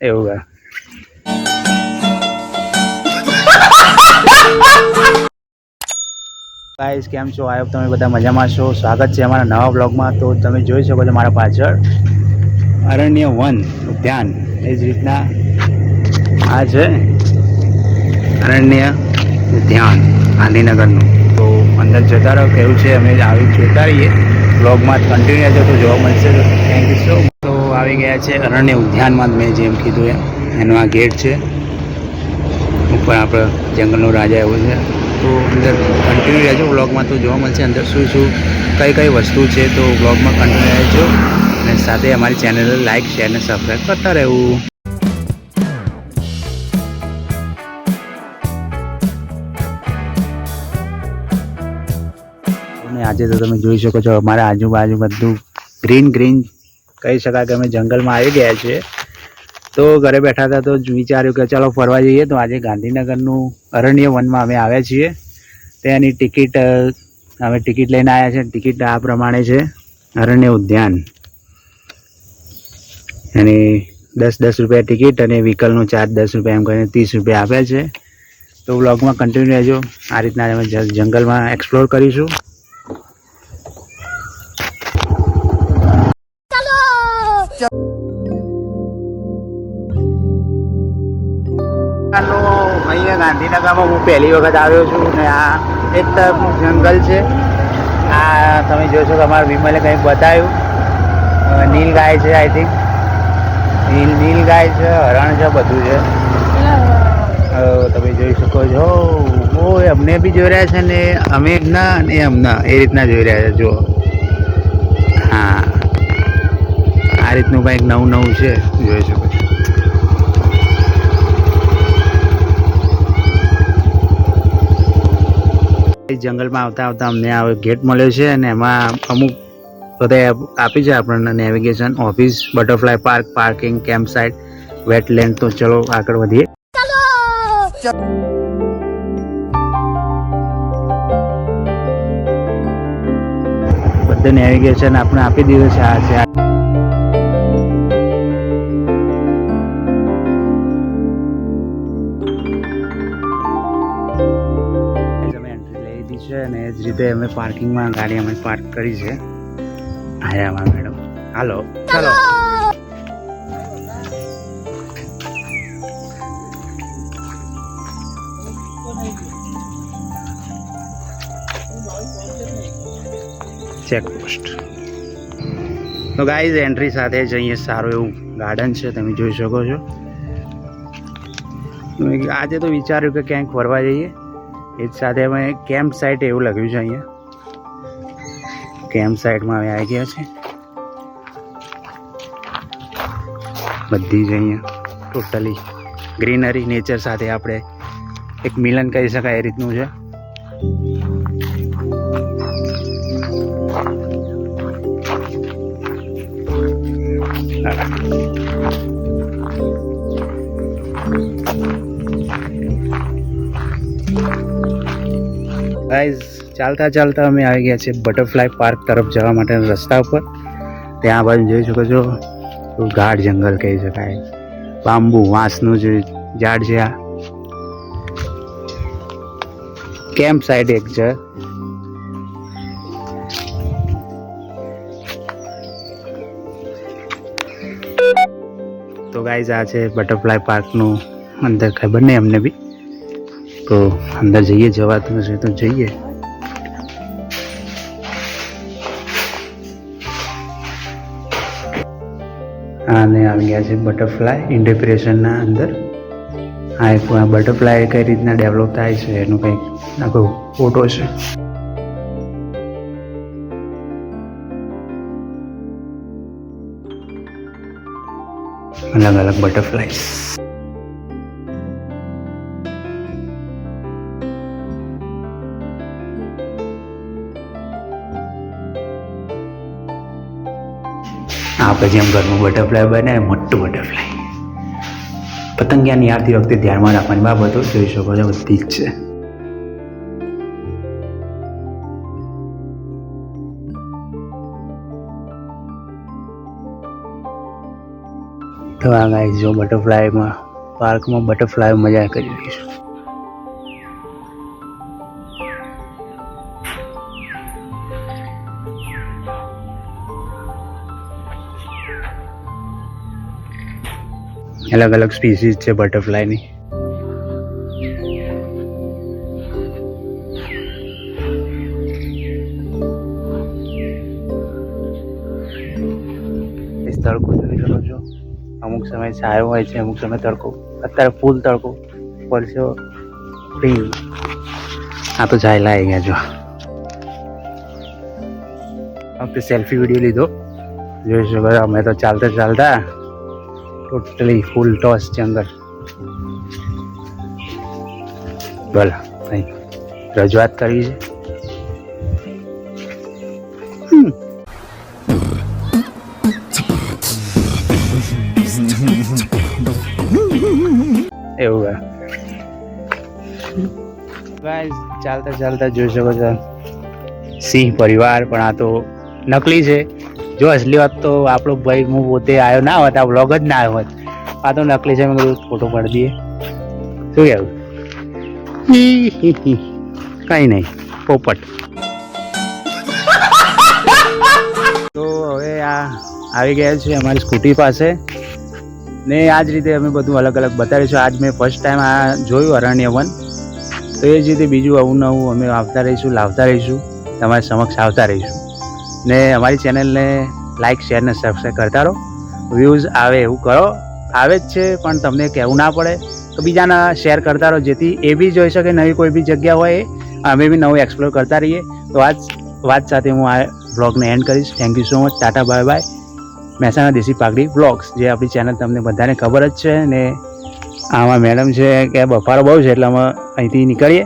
એવું કા. ગાઈસ કેમ છો? આયો તમે બધા મજામાં છો. સ્વાગત છે અમારા નવા બ્લોગમાં તો તમે જોઈ શકો છો મારા પાછળ અરણ્ય વન ઉદ્યાન. એ જ રીતના આ છે અરણ્ય ઉદ્યાન ગાંધીનગરનું. તો અંદર જતા રહો, કેવું છે? અમે આવી જોતા રહીએ. બ્લોગમાં કન્ટિન્યુ જતો જોવા મળશે. થેન્ક યુ સો તો આવી ગયા છે. અરણ્ય ઉદ્યાનમાં મેં જેમ કીધું એમ. એનો આ ગેટ છે. ઉપર આપણે જંગલનો રાજા એવો છે. તો અંદર કન્ટિન્યુ રહેજો. બ્લોગમાં તો જોવા મળશે. અંદર શું શું કઈ કઈ વસ્તુ છે તો બ્લોગમાં કન્ટિન્યુ રહેજો. અને સાથે અમારી ચેનલ લાઇક શેર અને સબસ્ક્રાઈબ કરતા રહેવું. અને આજે તો તમે જોઈ શકો છો અમારા આજુબાજુ બધું ગ્રીન ગ્રીન કહી શકાય કે અમે જંગલમાં આવી ગયા છીએ. તો ઘરે બેઠા હતા તો વિચાર્યું કે ચાલો ફરવા જઈએ. તો આજે ગાંધીનગરનું અરણ્ય વનમાં અમે આવ્યા છીએ. તેની ટિકિટ અમે ટિકિટ લઈને આવ્યા છે ટિકિટ આ પ્રમાણે છે. અરણ્ય ઉદ્યાન. એની દસ દસ રૂપિયા ટિકિટ અને વ્હીકલનો ચાર્જ દસ રૂપિયા એમ કરીને ત્રીસ રૂપિયા આપ્યા છે. તો વ્લોગમાં કન્ટિન્યુ રહેજો. આ રીતના અમે જંગલમાં એક્સપ્લોર કરીશું. અહીંયા ગાંધીનગરમાં હું પહેલી વખત આવ્યો છું ને આ એક તરફનું જંગલ છે. આ તમે જોશો કે વિમલે કંઈક બતાવ્યું. નીલ ગાય છે આઈ થિંક નીલ નીલ ગાય છે, હરણ છે, બધું છે. તમે જોઈ શકો છો. ઓ અમને બી જોઈ રહ્યા છે ને, અમે એમના ને એમના એ રીતના જોઈ રહ્યા છે, જુઓ. હા. આ રીતનું કંઈક નવું નવું છે, જોઈ શકો જંગલમાં આવતા આવતા અમને આ ગેટ મળ્યો છે અને એમાં અમુક બધા આપી છે આપણને navigation office butterfly park parking camp site wetland તો ચલો આગળ વધીએ. બધું નેવિગેશન આપણે આપી દીધું છે, આ છે. રીતે અમે પાર્કિંગમાં ગાડી અમે પાર્ક કરી છે. આયા મેડમ. હાલો. ચાલો. ચેકપોસ્ટ. તો ગાઈઝ એન્ટ્રી સાથે જ અહીંયા સારું એવું ગાર્ડન છે તમે જોઈ શકો છો. આજે તો વિચાર્યું કે ક્યાંક ફરવા જઈએ. એ જ સાથે અમે કેમ્પ સાઇટ એવું લખ્યું છે અહીંયા. કેમ્પ સાઇટમાં અમે આવી ગયા છે બધી જ અહીંયા ટોટલી ગ્રીનરી નેચર સાથે આપણે એક મિલન કહી શકાય એ રીતનું છે. ગાઈઝ ચાલતા ચાલતા અમે આવી ગયા છીએ બટરફ્લાય પાર્ક તરફ જવા માટેના રસ્તા ઉપર. ત્યાં બાજુ જોઈ શકો છો ગાઢ જંગલ કહી શકાય. બાંબુ, વાંસનું જે ઝાડ છે આ. કેમ્પ સાઇટ એક છે. તો ગાઈઝ આ છે બટરફ્લાય પાર્કનું અંદર ખબર નહીં અમને બી. તો અંદર જઈએ જવાતું હશે તો જઈએ. અને આવી ગયા છે બટરફ્લાય ઇન્ટરપ્રિટેશનના અંદર. આ એક બટરફ્લાય કઈ રીતના ડેવલપ થાય છે, એનું કંઈક આખો ફોટો છે. અલગ અલગ બટરફ્લાયસ આપણે જેમ ઘરનું બટરફ્લાય બને, મોટું બટરફ્લાય પતંગિયા નિહાળતી વખતે ધ્યાનમાં રાખવાની બાબતો જોઈ શકો છો, બધી જ છે. તો આ ગાઈસ જો બટરફ્લાયમાં પાર્કમાં બટરફ્લાય મજા કરી રહીશું અલગ અલગ સ્પીસીસ છે બટરફ્લાયની. તડકો જોઈ શકો છો. અમુક સમય છાયો હોય છે, અમુક સમય તડકો. અત્યારે ફૂલ તડકો પડશે પિંક આ તો જાયલા આવી ગયા જો. વખતે સેલ્ફી વીડિયો લીધો. જોઈ શકો અમે તો ચાલતા ચાલતા ટોટલી ફૂલ ટોસ જંગલ બોલો અહીં રજૂઆત કરવી છે. એવું ગાઈઝ ચાલતા ચાલતા જોઈ શકો છો. સિંહ પરિવાર પણ આ તો નકલી છે. જો અસલી વાત તો આપણો ભાઈ હું પોતે આવ્યો ના હોત, આ વ્લોગ જ ના આવ્યો હોત. આ તો નકલી છે, મેં કીધું ફોટો પાડી દઈએ. શું કહેવું? કંઈ નહીં, પોપટ. તો હવે આ આવી ગયા છે અમારી સ્કૂટી પાસે. ને આ જ રીતે અમે બધું અલગ અલગ બતાવીશું. આજ મેં ફર્સ્ટ ટાઈમ આ જોયું અરણ્યવન તો એ જ રીતે બીજું અવું નવું અમે આવતા રહીશું, લાવતા રહીશું. તમારી સમક્ષ આવતા રહીશું. ને અમારી ચેનલને લાઇક શેર ને સબસ્ક્રાઈબ કરતા રહો. વ્યૂઝ આવે એવું કરો. આવે જ છે, પણ તમને કહેવું ના પડે. તો બીજાના શેર કરતા રહો, જેથી એ બી જોઈ શકે નવી કોઈ બી જગ્યા હોય અમે બી નવું એક્સપ્લોર કરતા રહીએ. તો આ વાત સાથે હું આ બ્લોગને એન્ડ કરીશ. Thank you so much tata bye bye Mehsana Desi Paghdi blogs જે આપણી ચેનલ તમને બધાને ખબર જ છે ને આમાં મેડમ છે કે બફારો બહુ છે, એટલે અમે અહીંથી નીકળીએ.